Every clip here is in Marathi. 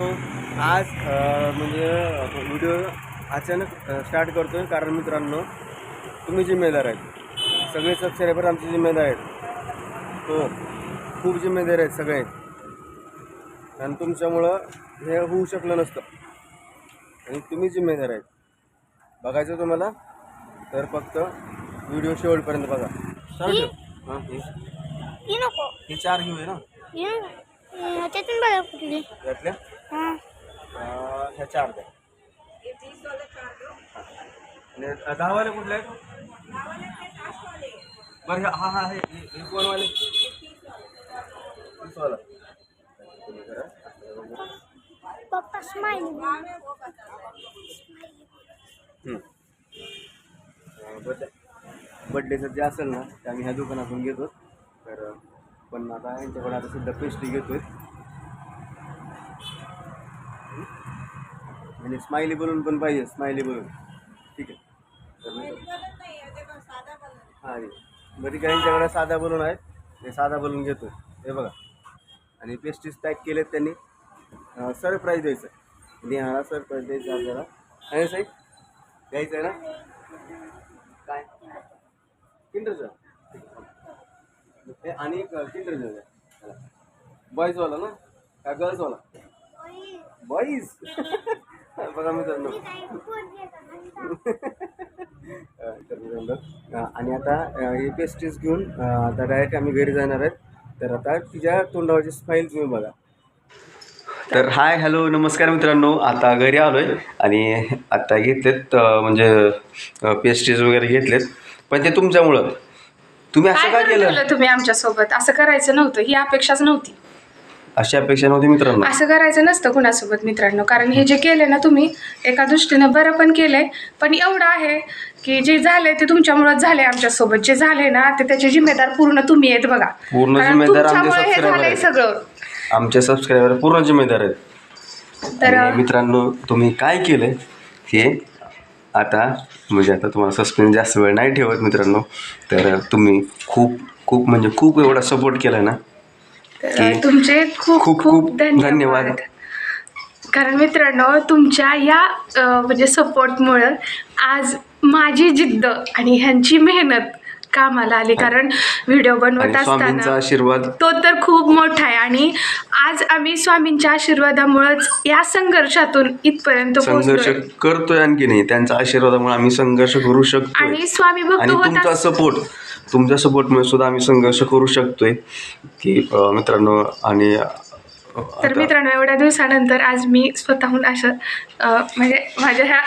आज म्हणजे व्हिडिओ अचानक स्टार्ट करतोय. कारण मित्रांनो तुम्ही जिम्मेदार आहेत. सगळे सबस्क्रायबर आमचे जिम्मेदार आहेत. हो खूप जिम्मेदार आहेत सगळे. आणि तुमच्यामुळं हे होऊ शकलं नसतं. आणि तुम्ही जिम्मेदार आहेत. बघायचं तुम्हाला तर फक्त व्हिडिओ शेवटपर्यंत बघा. हां हे चार घेऊ आहे ना त्यातून बघा कुठली. यातल्या? अं, ह्या चार द्या आणि दहावाले कुठले आहेत? बरं ह्या- हा हा हे हे- हे कोणवाले? तीसवाला. तुम्ही करा. पप्पा स्माइल हम्म. अं, बड्डे. बड्डेचं जे असेल ना ते आम्ही ह्या दुकानातून घेतो तर अं, पण आता यांच्याकडे आता सध्या पेस्ट्री घेतोय. आणि स्माइली बलून पण पाहिजे स्माइली बलून ठीक आहे. हां बरी काही यांच्याकडे साधा बलून आहेत ते साधा बलून घेतोय. हे बघा. आणि पेस्ट्रीज पॅक केलेत त्यांनी. सरप्राईज द्यायचं. आणि ह्याला सरप्राईज द्यायचं आपल्याला. आहे साहेब द्यायचं आहे ना? काय? किंडरचं आणि एक किंडरचं बॉईजवाला ना? का गर्ल्सवाला बॉईज बघा मित्रांनो. तर आणि आता हे पेस्ट्रीज घेऊन आता डायरेक्ट आम्ही घरी जाणार आहेत. तर आता तिच्या तोंडावरची स्माईल तुम्ही बघा. तर हाय हॅलो नमस्कार मित्रांनो. आता घरी आलो आहे आणि आता घेतलेत म्हणजे पेस्ट्रीज वगैरे घेतलेत. पण ते तुमच्यामुळं. तुम्ही असं काय केलं? तुम्ही आमच्यासोबत असं करायचं नव्हतं. ही अपेक्षाच नव्हती. अशी अपेक्षा नव्हती मित्रांनो. असं करायचं नसतं कुणासोबत मित्रांनो. कारण हे जे केले ना तुम्ही एका दृष्टीनं बरं पण केलंय. पण एवढं आहे की जे झालंय ते तुमच्यामुळेच झाले आमच्यासोबत. जे झाले ना ते त्याचे जिम्मेदार पूर्ण तुम्ही आहेत बघा. पूर्ण कारण जिम्मेदार आमचे तुमच्यामुळे हे सबस्क्रायबर झालंय आहेत. सगळं. आमचे सबस्क्रायबर पूर्ण जिम्मेदार आहेत. तर आणि मित्रांनो तुम्ही काय केलं हे आता म्हणजे आता तुम्हाला सस्पेन्स जास्त वेळ नाही ठेवत मित्रांनो. तर तुम्ही खूप खूप म्हणजे खूप एवढा सपोर्ट केला ना तर तुमचे खूप खूप- खूप धन्यवाद. कारण मित्रांनो तुमच्या या म्हणजे सपोर्टमुळं आज माझी जिद्द आणि ह्यांची मेहनत कामाला आली. कारण व्हिडिओ बनवत असताना आशीर्वाद. तो तर खूप मोठा आहे. आणि आज आम्ही स्वामींच्या आशीर्वादामुळेच या संघर्षातून इथपर्यंत संघर्ष करतोय आणखी नाही त्यांच्या आशीर्वादामुळे आम्ही संघर्ष करू शकतोय. आणि स्वामी भक्त तुमचा सपोर्ट तुमच्या सपोर्टमुळे सुद्धा आम्ही संघर्ष करू शकतोय की मित्रांनो आणि तर मित्रांनो एवढ्या दिवसानंतर आज मी स्वतःहून असं अं, म्हणजे माझ्या ह्या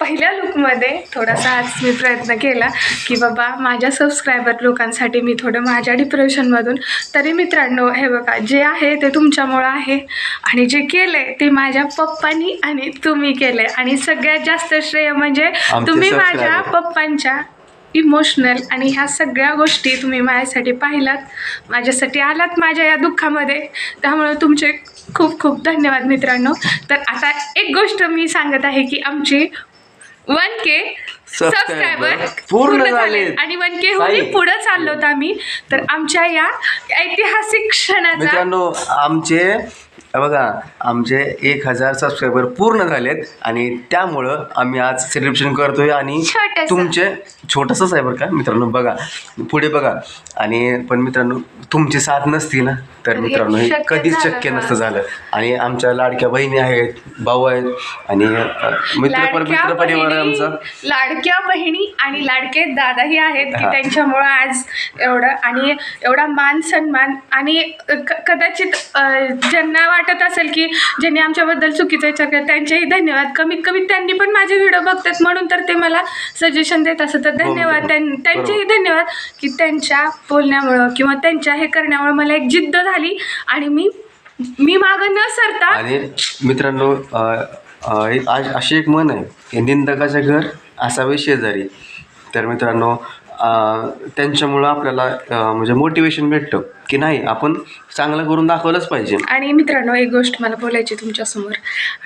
पहिल्या लुकमध्ये थोडासा आज मी प्रयत्न केला की बाबा माझ्या सबस्क्रायबर लोकांसाठी मी थोडं माझ्या डिप्रेशनमधून तरी मित्रांनो हे बघा जे आहे ते तुमच्यामुळं आहे आणि जे केलं आहे ते माझ्या पप्पांनी आणि तुम्ही केलं आहे आणि सगळ्यात जास्त श्रेय म्हणजे तुम्ही माझ्या. पप्पांच्या इमोशनल आणि ह्या सगळ्या गोष्टी तुम्ही माझ्यासाठी पाहिलात माझ्यासाठी आलात माझ्या या दुःखामध्ये त्यामुळे तुमचे खूप खूप धन्यवाद मित्रांनो तर आता एक गोष्ट मी सांगत आहे की आमची वन के सबस्क्रायबर पूर्ण झाले. आणि वन के. होऊन पुढे चाललो होतो आम्ही तर आमच्या या ऐतिहासिक क्षणाचा आमचे बघा आमचे एक हजार सबस्क्रायबर पूर्ण झालेत आणि त्यामुळं आम्ही आज सेलिब्रेशन करतोय आणि छोटंसं. तुमचे छोटंसंच आहे बरं का मित्रांनो बघा पुढे बघा आणि पण मित्रांनो तुमची साथ नसती ना तर तर मित्रांनो हे शक्य कधीच झालं शक्य? नसतं झालं आणि आमच्या लाडक्या बहिणी आहेत भाऊ आहेत आणि अ, मित्र लाडक्या मित्र परिवार आहे बहिणी आमचा लाडक्या बहिणी आणि लाडके दादाही आहेत की हा. त्यांच्यामुळं आज एवढं आणि एवढा मान सन्मान आणि क- कदाचित अ, ज्यांना वाटत असेल की ज्यांनी आमच्याबद्दल चुकीचा विचार केला त्यांचेही धन्यवाद. कमीत कमी त्यांनी पण माझे व्हिडिओ बघतात. म्हणून तर ते मला सजेशन देत असत तर धन्यवाद. बरोबर. त्यां- त्यांचेही धन्यवाद की त्यांच्या बोलण्यामुळं किंवा त्यांच्या हे करण्यामुळं मला एक जिद्द झाली आणि मी मी मागं न सरता आणि मित्रांनो अशी एक म्हण आहे. की निंदकाचं घर असावे शेजारी. तर मित्रांनो त्यांच्यामुळं आपल्याला म्हणजे मोटिवेशन भेटतं. की नाही आपण चांगलं करून दाखवलंच पाहिजे. आणि मित्रांनो एक गोष्ट मला बोलायची तुमच्यासमोर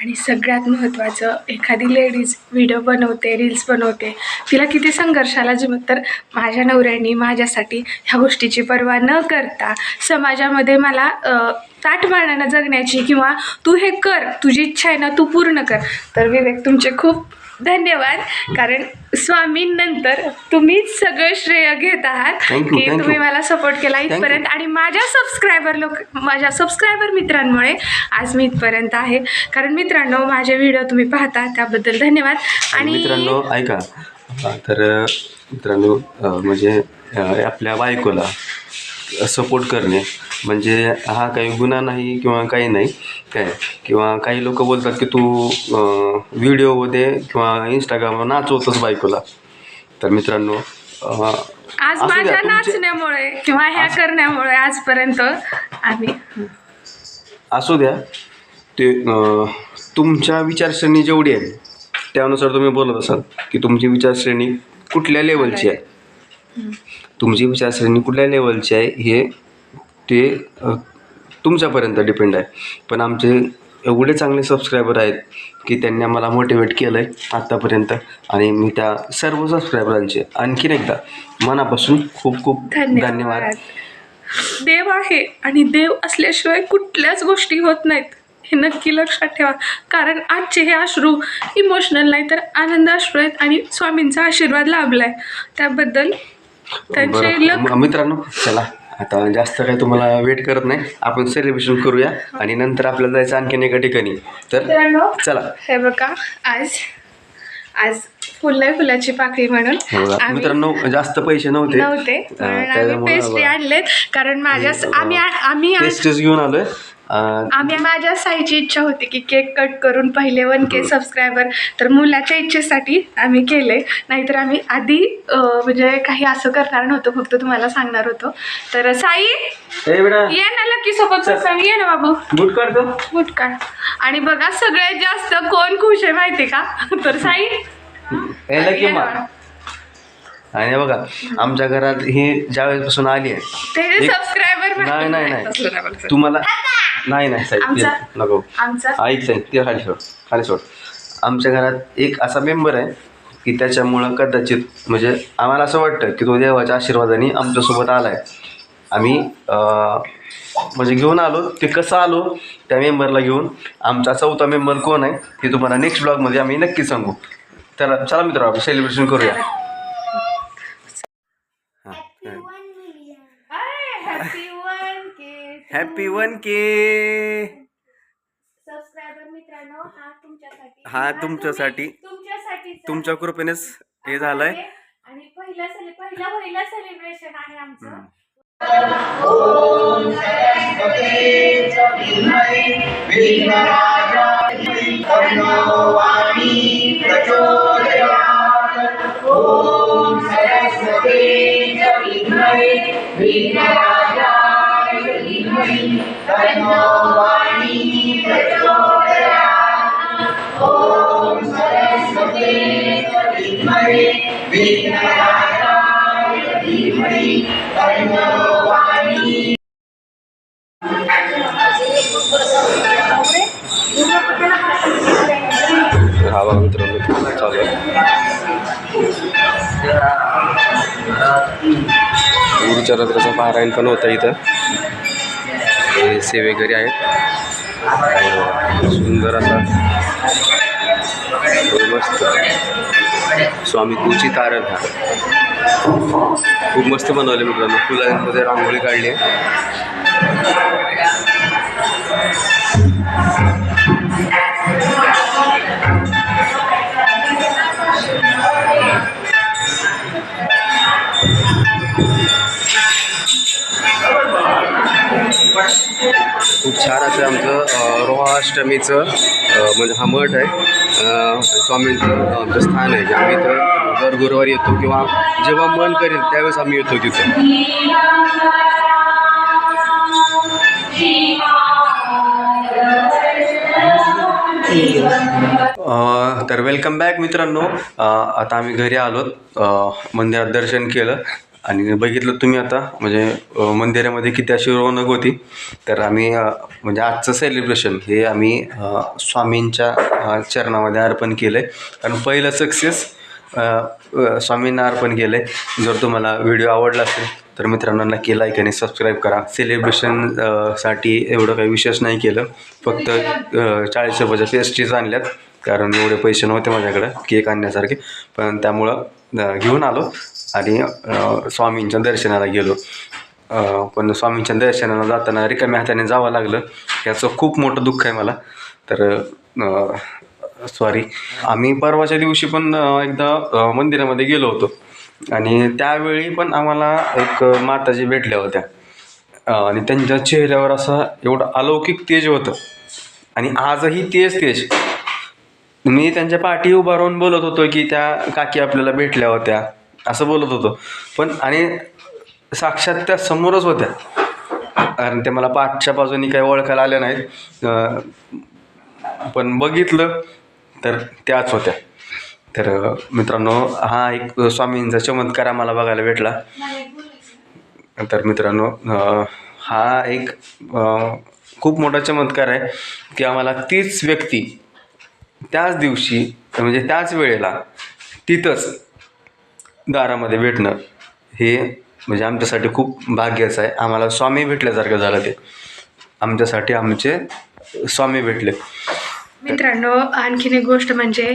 आणि सगळ्यात महत्त्वाचं एखादी लेडीज व्हिडिओ बनवते रील्स बनवते तिला किती संघर्षाला जमत तर माझ्या नवऱ्यानी माझ्यासाठी ह्या गोष्टीची पर्वा न करता समाजामध्ये मला अ, ताटमानानं जगण्याची किंवा तू हे कर तुझी इच्छा आहे ना तू पूर्ण कर. तर विवेक तुमचे खूप धन्यवाद. कारण स्वामींनंतर तुम्हीच सगळं श्रेय घेत आहात Thank you, की thank you. तुम्ही मला सपोर्ट केला you. इथपर्यंत. आणि माझ्या सबस्क्रायबर लोक माझ्या सबस्क्रायबर मित्रांमुळे आज मी इथपर्यंत आहे. कारण मित्रांनो माझे व्हिडिओ तुम्ही पाहता त्याबद्दल धन्यवाद. आणि मित्रांनो ऐका. तर मित्रांनो अ, म्हणजे अ, आपल्या बायकोला सपोर्ट करणे. म्हणजे हा काही गुन्हा नाही किंवा काही नाही. काय? किंवा काही लोक बोलतात की तू व्हिडिओमध्ये किंवा इंस्टाग्रामवर नाचवतोस बायकोला. तर मित्रांनो आज माझ्या नाचण्यामुळे किंवा ह्या करण्यामुळे आजपर्यंत आम्ही असू द्या. ते तुमच्या विचारसरणी जेवढी आहे त्यानुसार तुम्ही बोलत असाल की तुमची विचारश्रेणी कुठल्या लेवलची आहे? तुमची विचारश्रेणी कुठल्या लेवलची आहे हे ते तुमच्यापर्यंत डिपेंड आहे. पण आमचे एवढे चांगले सबस्क्रायबर आहेत की त्यांनी आम्हाला मोटिवेट केलं आहे आत्तापर्यंत आणि मी त्या सर्व सबस्क्रायबरांचे आणखीन एकदा मनापासून खूप खूप धन्यवाद. धन्यवाद. देव आहे आणि देव असल्याशिवाय कुठल्याच गोष्टी होत नाहीत. हे नक्की लक्षात ठेवा. कारण आजचे हे अश्रू इमोशनल नाही तर आनंद अश्रू आहेत आणि स्वामींचा आशीर्वाद लाभलाय. त्याबद्दल त्यांचे मित्रांनो चला. आता जास्त काही तुम्हाला वेट करत नाही. आपण सेलिब्रेशन करूया आणि नंतर आपल्याला जायचं आणखीन एका ठिकाणी. तर चला. हे बघा आज आज फुल नाही फुलाची पाकळी म्हणून हे मित्रांनो जास्त पैसे नव्हते. नव्हते पेस्ट्री आणलेत कारण माझ्या आम्ही आम्ही घेऊन आलोय. आम्ही माझ्या साईची इच्छा होती की केक कट करून पहिले वन के सबस्क्रायबर तर मुलाच्या इच्छेसाठी आम्ही केले. नाहीतर आम्ही आधी म्हणजे काही असं करणार नव्हतं फक्त तुम्हाला सांगणार होतो. तर साई ए बेटा. ये ना लकी सोबत ये ना बाबू. बूट काढतो गुड काढ. आणि बघा सगळ्यात जास्त कोण खुश आहे माहिती का? तर साई. ये ना बाळा. आणि हे बघा आमच्या घरात ही ज्यावेळेपासून आली आहे. ते एक- सबस्क्रायबर नाही नाही नाही. तुम्हाला नाही नाही साहेब आमचा- ते नको. आमचा ऐक साहेब ते खाली सोड खाली सोड. आमच्या घरात एक असा मेंबर आहे की त्याच्यामुळं कदाचित म्हणजे आम्हाला असं वाटतं की तो देवाच्या आशीर्वादाने आमच्यासोबत आला आहे आम्ही अं, म्हणजे घेऊन आलो ते कसं आलो त्या मेंबरला घेऊन आमचा चौथा मेंबर कोण आहे हे तुम्हाला नेक्स्ट ब्लॉगमध्ये आम्ही नक्की सांगू. तर चला मित्र आपण सेलिब्रेशन करूया happy one K happy one K subscriber मित्रांनो हा तुमच्यासाठी हा तुमच्यासाठी. तुमच्यासाठी तुमच्या कृपेनेच हे झालंय. आणि पहिला सेलि पहिला पहिला सेलिब्रेशन आहे आमचं. बघा मित्रांनो चालू आहे. गुरुच्या रथाचं पारायण पण होता इथं. हे सेवेकरी आहेत. आणि सुंदर असा मस्त. स्वामी तुची तारण हा खूप मस्त बनवले मित्रांनो. फुलांमध्ये रांगोळी काढली आहे. खूप छान असं आमचं रोहाष्टमीचं म्हणजे हा मठ आहे. स्वामींचं आमचं स्थान आहे जे आम्ही इथं दर गुरुवारी येतो किंवा जेव्हा मन करेल त्यावेळेस आम्ही येतो तिथं. तर वेलकम बॅक मित्रांनो. आता आम्ही घरी आलो मंदिरात दर्शन केलं. आणि बघितलं तुम्ही आता म्हणजे मंदिरामध्ये किती अशी रौनक होती. तर आम्ही म्हणजे आजचं सेलिब्रेशन हे आम्ही स्वामींच्या चरणामध्ये अर्पण केलं आहे कारण पहिलं सक्सेस स्वामींना अर्पण केलं आहे जर तुम्हाला व्हिडिओ आवडला असेल तर मित्रांनो नक्की लाईक आणि सबस्क्राईब करा. सेलिब्रेशनसाठी एवढं काही विशेष नाही केलं. फक्त चाळीस रुपयाच्या पेस्ट्रीज आणल्यात. कारण एवढे पैसे नव्हते माझ्याकडं केक आणण्यासारखे. पण त्यामुळं घेऊन आलो. आणि स्वामींच्या दर्शनाला गेलो. पण स्वामींच्या दर्शनाला जाताना रिकाम्या हाताने जावं लागलं. याचं खूप मोठं दुःख आहे मला. तर सॉरी आम्ही परवाच्या दिवशी पण एकदा मंदिरामध्ये गेलो होतो. आणि त्यावेळी पण आम्हाला एक माताजी भेटल्या होत्या. आणि त्यांच्या चेहऱ्यावर असं एवढं अलौकिक तेज होतं. आणि आजही तेज तेज. मी त्यांच्या पाठी उभा राहून बोलत होतो की त्या काकी आपल्याला भेटल्या होत्या. असं बोलत होतो. पण आणि साक्षात त्या समोरच होत्या. कारण ते मला पाठच्या बाजूनी काही ओळखायला आल्या नाहीत. पण बघितलं तर त्याच होत्या. तर मित्रांनो हा एक स्वामींचा चमत्कार आम्हाला बघायला भेटला. तर मित्रांनो हा एक खूप मोठा चमत्कार आहे की आम्हाला तीच व्यक्ती त्याच दिवशी म्हणजे त्याच वेळेला तिथंच दारामध्ये भेटणं हे म्हणजे आमच्यासाठी खूप भाग्याचं आहे. आम्हाला स्वामी भेटल्यासारखं झालं ते. आमच्यासाठी आमचे स्वामी भेटले. मित्रांनो आणखीन एक गोष्ट म्हणजे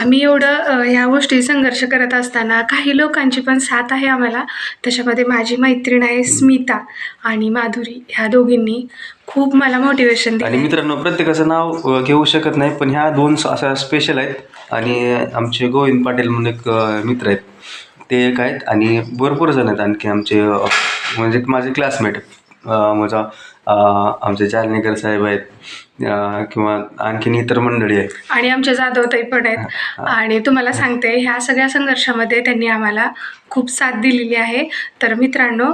आम्ही एवढं ह्या गोष्टी संघर्ष करत असताना काही लोकांची पण साथ आहे आम्हाला. त्याच्यामध्ये माझी मैत्रीण आहे स्मिता आणि माधुरी ह्या दोघींनी खूप मला मोटिवेशन आणि मित्रांनो प्रत्येकाचं नाव घेऊ शकत नाही पण ह्या दोन अशा स्पेशल आहेत. आणि आमचे गोविंद पाटील म्हणून एक मित्र आहेत. ते एक आहेत आणि भरपूर जण आहेत. आणखी आमचे म्हणजे माझे क्लासमेट माझा आमचे जालनेकर साहेब आहेत. किंवा आणखीन इतर मंडळी आहेत. आणि आमच्या जाधवताई पण आहेत. आणि तुम्हाला सांगते ह्या सगळ्या संघर्षामध्ये त्यांनी आम्हाला खूप साथ दिलेली आहे. तर मित्रांनो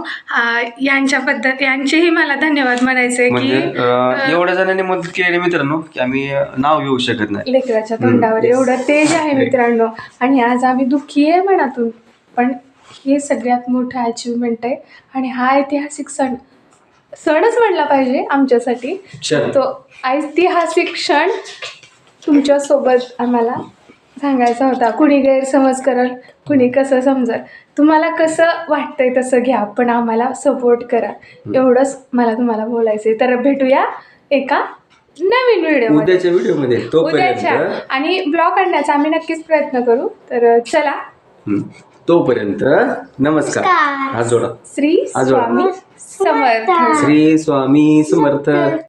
यांच्याबद्दल यांचेही मला धन्यवाद म्हणायचे म्हणजे की अ, एवढ्या जणांनी मदत केली मित्रांनो की आम्ही नाव घेऊ शकत नाही. लेकराच्या तोंडावर. एवढं तेज आहे मित्रांनो. आणि आज आम्ही दुःखी आहे मनातून. पण हे सगळ्यात मोठं अचिव्हमेंट आहे. आणि हा ऐतिहासिक सण सणच म्हणला पाहिजे आमच्यासाठी. तो ऐतिहासिक क्षण तुमच्यासोबत आम्हाला सांगायचा होता. कुणी गैरसमज करल कुणी कसं समजल. तुम्हाला कसं वाटतंय तसं घ्या पण आम्हाला सपोर्ट करा. एवढंच मला तुम्हाला बोलायचं आहे तर भेटूया एका नवीन व्हिडिओ उद्याच्या व्हिडिओमध्ये उद्याच्या. आणि ब्लॉग आणण्याचा आम्ही नक्कीच प्रयत्न करू. तर चला. तोपर्यंत नमस्कार. नमस्कार. हात जोडा. श्री. स्वामी समर्थ. श्री स्वामी समर्थ.